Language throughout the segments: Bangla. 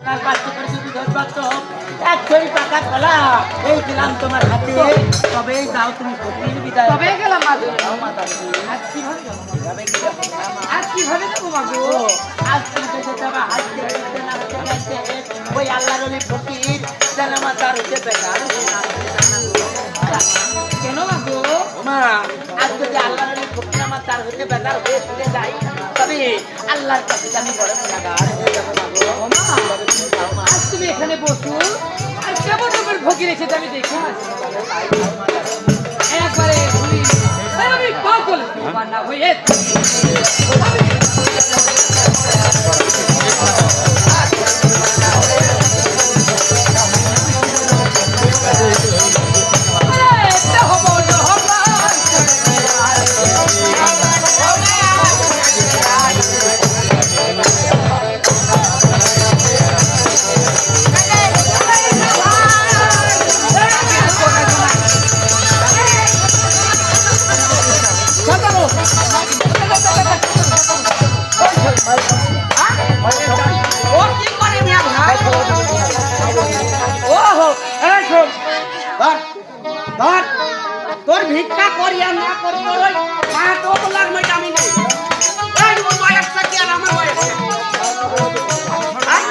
আর পাঁচশো করে যদি ধরবার তো এক ছড়ি টাকা কলা এই দিলাম তোমার হাতে তবে দাও তুমি ফকির বিদায় তবে গেলাম মাগো মাতা। আজ কীভাবে? আজ কীভাবে মাগো আজ তুমি যাবা ওই আল্লাহর ফকির যেন বেকার। কেন মাগো মা আজ যদি আল্লাহর তার হচ্ছে বেকার হয়ে ফিরে যাই। তবে আল্লাহর কাছে আমি বড় গুণাগার হয়ে যাব মা, আজ তুমি এখানে বসো। আর কেমন রকমের ভোগি এসেছে আমি দেখে একবারে করি আর না করি ওই মা তো বলার মই আমি নেই। এই ওর বয়সটা কি আর আমার বয়স। হ্যাঁ?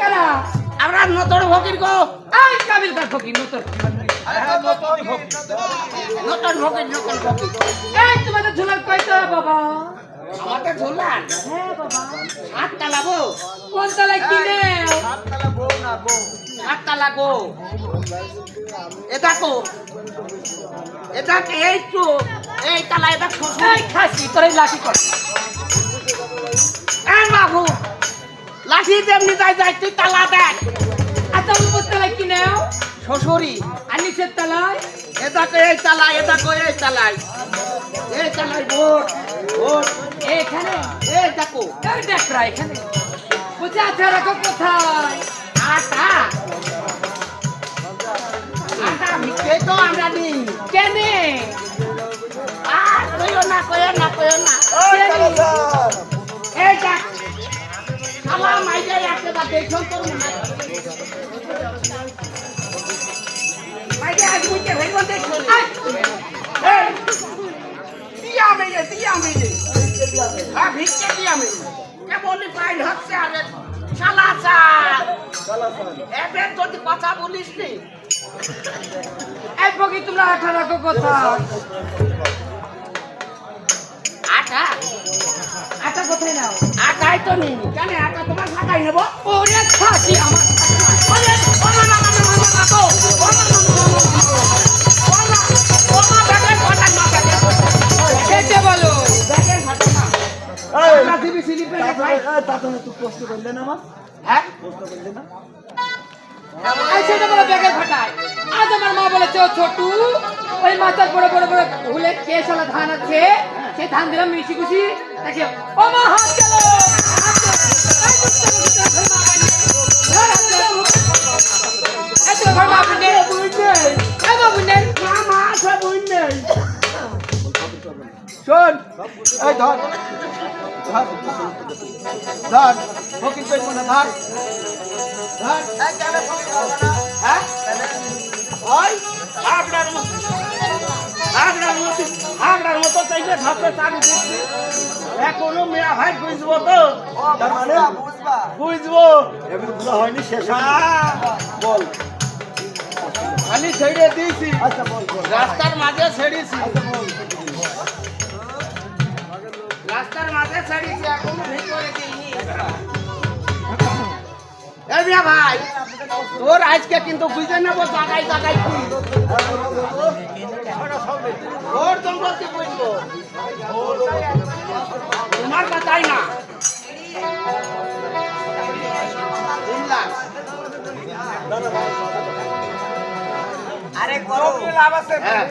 কারা? আমরা নতুন ফকির গো। এই কাবিল কার ফকির নতুন। নতুন ফকির নতুন ফকির। এই তোমাদের ঝুলার কয়টা বাবা? আমাদের হ্যাঁ বাবা। কোন কিনে এ দেখো। এই তো। এই তালা এটা শ্বশুর খাসি তোর এই লাঠি কর। বাবু লাঠি যেমনি যাই যাই তুই তালা দেখ। আচ্ছা উপর কিনেও শ্বশুরি আর নিচের তলায়? এ দেখো এই তালা এ দেখো এই তালাই এই তালাই ভোট ভোট। এখানে? এই দেখো। এই দেখরা এখানে। বুঝে আছে রাখো কোথায়? আটা। আটা ভিক্ষে তো আমরা নিই কেনে আর কইও না কইও না কইও না। এই দেখ। আমার মাইজে একটা বা দেখো তোর মনে কথা বলিস নি ফকির তোমরা আঠা রাখো কোথায় আটা। আটা কোথায় নাও? আটাই তো নিই। কেন আটা তোমার ফাটাই নেব? ওরে খাসি আমার না, না, না, না, না, না, না, না, না, না, না, না। আমরা দিবি স্লিপে রে ভাই। হ্যাঁ? সেটা বলো ব্যাগের ফাটায় আজ আমার মা বলেছে ও ছোটু ওই মাথার বড় বড় বড় হুলে কেশালা ধান আছে সেই ধান দিলাম মিশি খুশি ও মা হাত শোন এই ধর ধর ফকির কইব না ধর ধর হ্যাঁ? মতো, হাগড়ার মতো, হাগড়ার মতো চাইলে ধাপে চাবি। এখনও মেয়া ভাই বুঝব তো মানে বুঝব এমনি হয়নি শেষ বল আমি ছেড়ে দিয়েছি। আচ্ছা বল রাস্তার মাঝে ছেড়েছি। আচ্ছা বল। রাস্তার মাঝে ছাড়িয়েছি এখনও ভিতরে দিইনি। এই মিয়া ভাই তোর আজকে কিন্তু বুঝে নেব জাগাই জাগাই তুই তোর বুঝব? তোমার কথাই না। বুঝলাম আরে করো লাভ আছে। হ্যাঁ।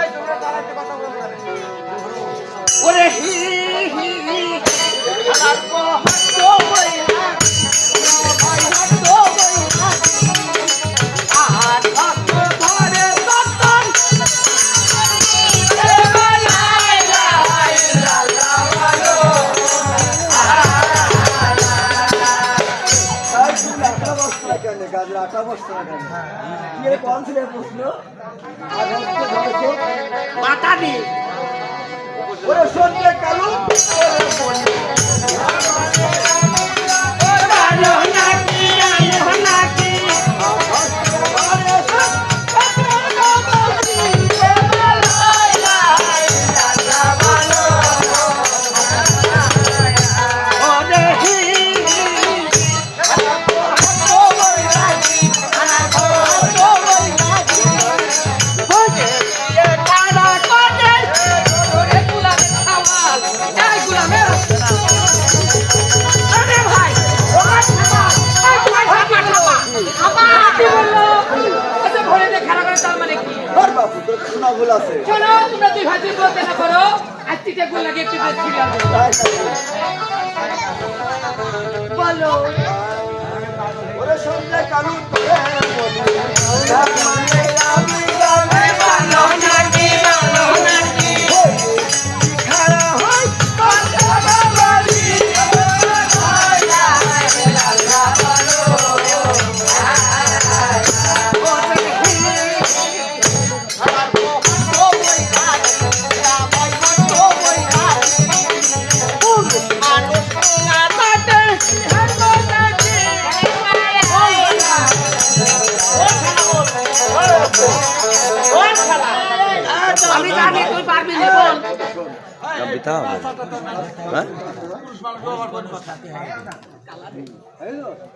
এই তোমরা দাঁড়াতে কথা বলবে ওরে হি হি হি। আমার কো হাত কো দি ওরে সন্ধ্যে কালু।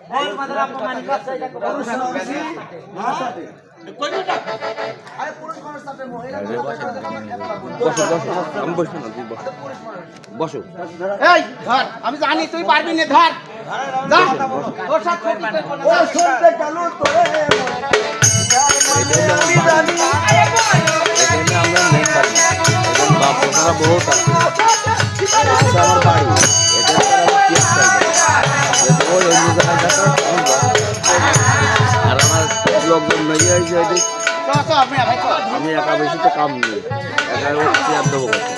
বসো আমি বসবো না তুই বসো বসো এই ধর আমি জানি তুই পারবি না ধর তোর সাথে বহুত আমার বাড়ি কেস করবে যদি ওই অন্য জায়গায় বাপ। আর আমার লোকজন নেই হয়েছে চ। আমি একা বেশি তো কাম নেই একা চেয়ার দেবো কথা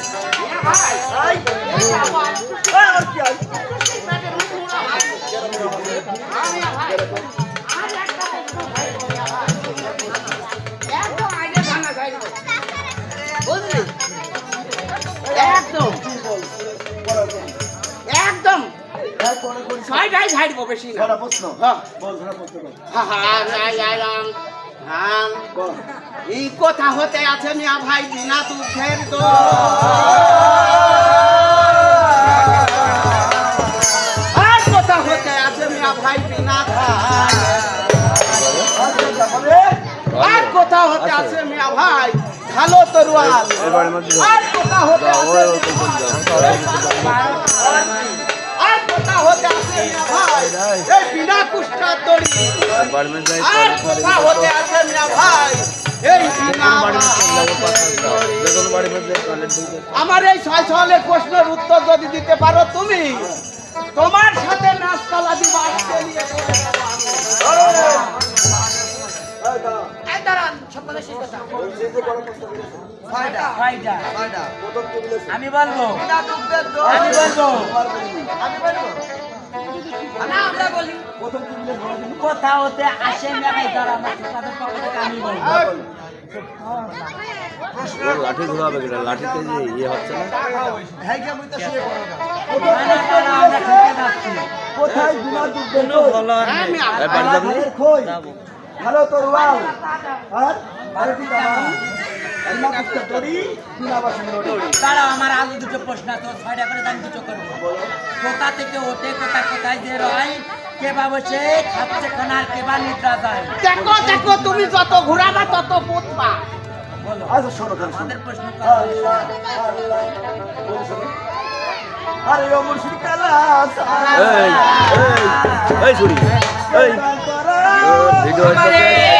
ছয়টাই ছাড়বো বেশি না ছড়া প্রশ্ন হ্যাঁ। বল এই কথা হতে আছে মিয়া ভাই বিনা দুঃখের তো আর কথা হতে আছে মিয়া ভাই বিনা আচ্ছা আর কথা হতে আছে মিয়া ভাই ভালো তরুয়াল আর কথা হতে আছে হতে আছে মিয়া ভাই। এই বিনা কুষ্ঠা তরি আর হতে আছে মিয়া ভাই। এই। আমার এই ছয় সওয়ালের প্রশ্নের উত্তর যদি দিতে পারো তুমি, তোমার সাথে নাচতলা দিবা নিয়ে আমি। শেষ কথা। ছয়টা। ছয়টা। বলব। আমি বলব। আমি বলব। না আমরা বলি। প্রথম কি বলেছে বড় দিন কোথা হতে আসে আমার থেকে আমি বলব। ওর লাঠি ঘোরাবে কিনা লাঠিতে যে ইয়ে হচ্ছে না? কোথায় বিনা দুর্গের হ্যাঁ, আমি এই বাড়ি যাব খোঁজ খোঁজ হ্যালো তোর লাল আর তরি তরি দাঁড়াও আমার আলু দুটো প্রশ্ন ছয়টা করে দাম দুটো করব। কোথা থেকে ওঠে কোথা কোথায় যে রয় কে বা বসে খাচ্ছে খানার কে বা নিদ্রা যায়? দেখো দেখো তুমি যত ঘুরাবা তত পুতবা। আচ্ছা শোনো আমাদের প্রশ্ন আরে ও মুর্শিদ কালা এই এই এই ছুরি এই। ভিডিও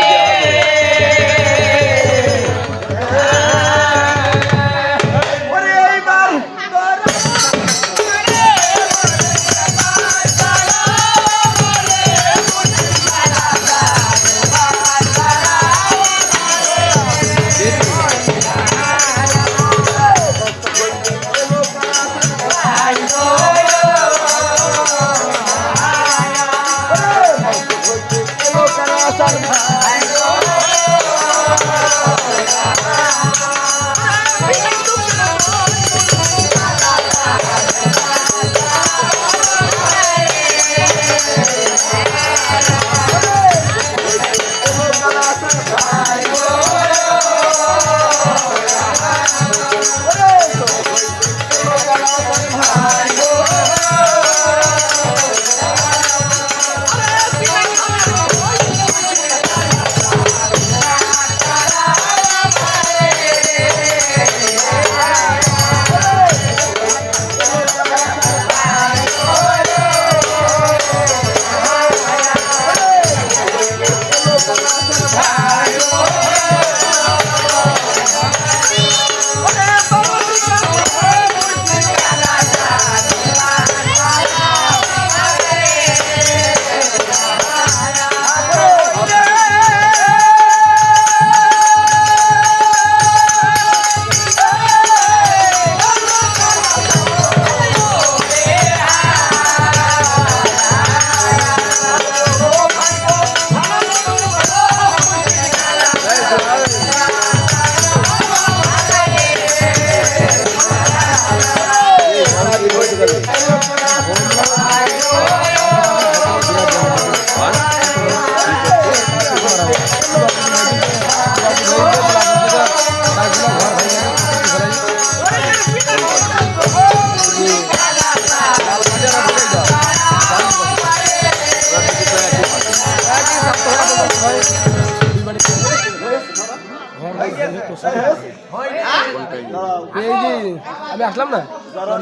আসলাম না?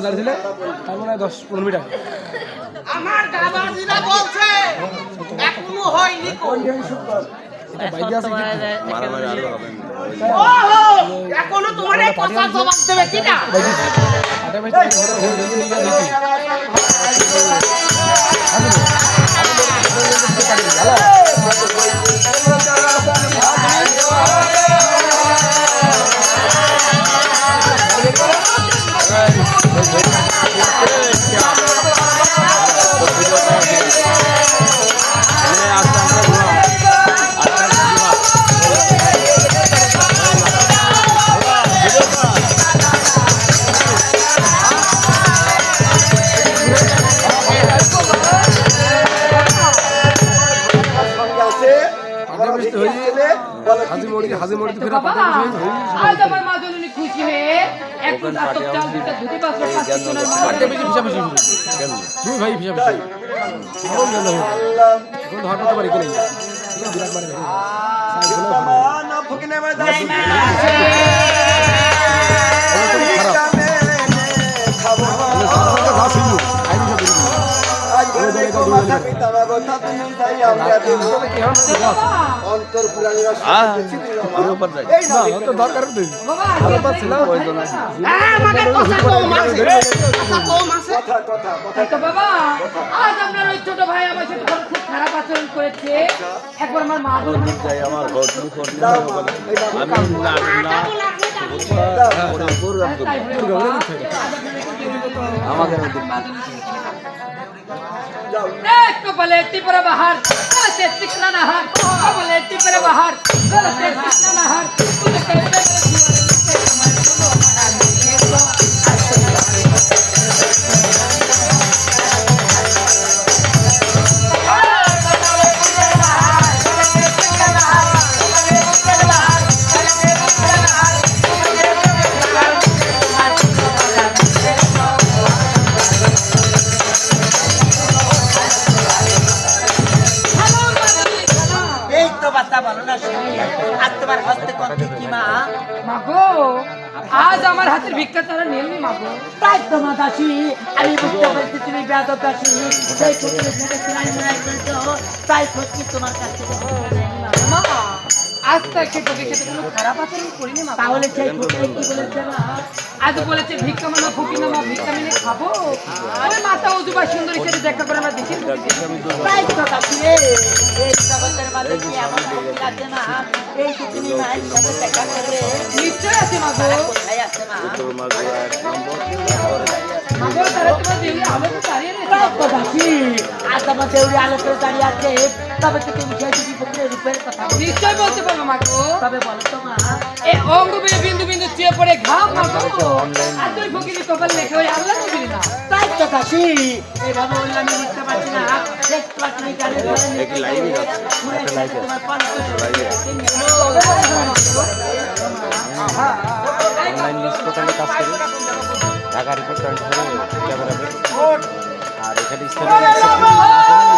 গাড়ি ছিল? তার মানে দশ পনেরো মিনিট আগে আমার বলছে এখনও হয়নি এটা আছে এখনও তোমার এই কথা জবাব দেবে কিনা আটা বাইক হাজি কি হাজি মোড়ি ফেরা পাতা কিছু খুশি হয়ে এখন ফুটা চাল দুটা ধুতি পাঁচটা বেশি পিছা বেশি দুই ভাই পিছাপিছি আমার জানা হবে আল্লাহ। কোন ধর করতে পারি কেন বিরাট মানে না ফুকিনে মানে ছোট ভাই আমার সাথে খুব খারাপ আচরণ করেছে একবার আমার মা আমার ঘর তুমি করলে দাও মা এই বাবু আমি না আমি एक को बोले टिपर बाहर गलते चिकना नहर को बोले टिपर बाहर गलते चिकना नहर तुझे कहते তাই তো মা দাসী আমি বুঝতে পারছি তুমি বেয়াদব দাসী সেই ক্ষেত্রে মিলাই করছ তাই সত্যি তোমার কাছ থেকে আজ তাকে তোকে খেতে কোনো খারাপ আচরণ করিনি তাহলে সেই কি বলেছে মা? আজ বলেছে ভিক্ষা মানা ফুকি না মা ভিক্ষা মিলে খাব? ওই মাতা অজুবা সুন্দরী সাথে দেখা করে আমরা দেখি। তাই তো রে এই জগতের মাঝে কি এমন ফকির আছে মা এই যে তুমি মায়ের সাথে দেখা করবে নিশ্চয় আছে মাগো কোথায় আছে মা? তোমার এক নম্বর। মাগো তারা তোমার দিলে আলো তো দাঁড়িয়ে রয়েছে। তাই তো দাসী আজ আমার দেউরি আলোকের দাঁড়িয়ে আছে। তবে তো তুমি সেই দুটি ফকিরের রূপের কথা? নিশ্চয় বলতে পারব মাগো তবে বলো তো মা। এ অঙ্গ বিন্দু বিন্দু চেয়ে পড়ে ঘাম মাগো আর তুই ফকিরি কপাল লেখে ওই আল্লাহ নবীর না। তাই তো দাসী এইভাবে বললে আমি বুঝতে পারছি না। দেখতে পাচ্ছি না গাড়ি ধরে নিয়ে একটি লাইভই যাচ্ছে। একটা লাইভ তোমার পান করে লাইভে অনলাইন নিউজ পোর্টালে কাজ করি Dhaka report twenty four camera আর এখানে স্থানীয়